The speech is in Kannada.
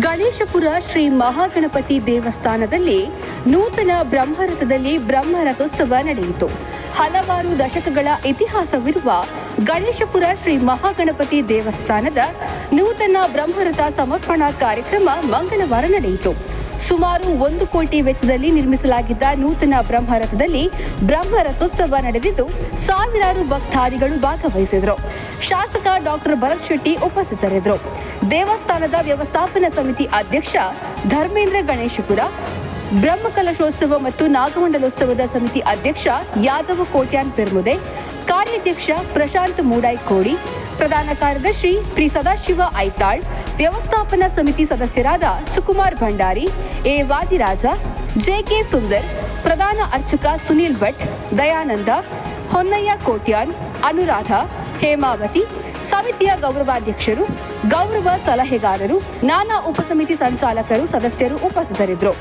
ಗಣೇಶಪುರ ಶ್ರೀ ಮಹಾಗಣಪತಿ ದೇವಸ್ಥಾನದಲ್ಲಿ ನೂತನ ಬ್ರಹ್ಮರಥದಲ್ಲಿ ಬ್ರಹ್ಮರಥೋತ್ಸವ ನಡೆಯಿತು. ಹಲವಾರು ದಶಕಗಳ ಇತಿಹಾಸವಿರುವ ಗಣೇಶಪುರ ಶ್ರೀ ಮಹಾಗಣಪತಿ ದೇವಸ್ಥಾನದ ನೂತನ ಬ್ರಹ್ಮರಥ ಸಮರ್ಪಣಾ ಕಾರ್ಯಕ್ರಮ ಮಂಗಳವಾರ ನಡೆಯಿತು. ಸುಮಾರು ಒಂದು ಕೋಟಿ ವೆಚ್ಚದಲ್ಲಿ ನಿರ್ಮಿಸಲಾಗಿದ್ದ ನೂತನ ಬ್ರಹ್ಮರಥದಲ್ಲಿ ಬ್ರಹ್ಮರಥೋತ್ಸವ ನಡೆದಿದ್ದು ಸಾವಿರಾರು ಭಕ್ತಾದಿಗಳು ಭಾಗವಹಿಸಿದರು. ಶಾಸಕ ಡಾಕ್ಟರ್ ಭರತ್ ಶೆಟ್ಟಿ ಉಪಸ್ಥಿತರಿದ್ದರು. ದೇವಸ್ಥಾನದ ವ್ಯವಸ್ಥಾಪನಾ ಸಮಿತಿ ಅಧ್ಯಕ್ಷ ಧರ್ಮೇಂದ್ರ ಗಣೇಶಪುರ, ಬ್ರಹ್ಮಕಲಶೋತ್ಸವ ಮತ್ತು ನಾಗಮಂಡಲೋತ್ಸವದ ಸಮಿತಿ ಅಧ್ಯಕ್ಷ ಯಾದವ ಕೋಟ್ಯಾನ್ ಪೆರ್ಮುದೆ, ಕಾರ್ಯಾಧ್ಯಕ್ಷ ಪ್ರಶಾಂತ್ ಮೂಡಾಯ್ ಕೋಡಿ ಪ್ರಧಾನ ಕಾರ್ಯದರ್ಶಿ ಪ್ರಿ ಸದಾಶಿವ ಐತಾಳ್, ವ್ಯವಸ್ಥಾಪನಾ ಸಮಿತಿ ಸದಸ್ಯರಾದ ಸುಕುಮಾರ್ ಭಂಡಾರಿ, ಎ ವಾದಿರಾಜ, ಜೆಕೆ ಸುಂದರ್, ಪ್ರಧಾನ ಅರ್ಚಕ ಸುನೀಲ್ ಭಟ್, ದಯಾನಂದ, ಹೊನ್ನಯ್ಯ ಕೋಟ್ಯಾನ್, ಅನುರಾಧ, ಹೇಮಾವತಿ, ಸಮಿತಿಯ ಗೌರವಾಧ್ಯಕ್ಷರು, ಗೌರವ ಸಲಹೆಗಾರರು, ನಾನಾ ಉಪಸಮಿತಿ ಸಂಚಾಲಕರು, ಸದಸ್ಯರು ಉಪಸ್ಥಿತರಿದ್ದರು.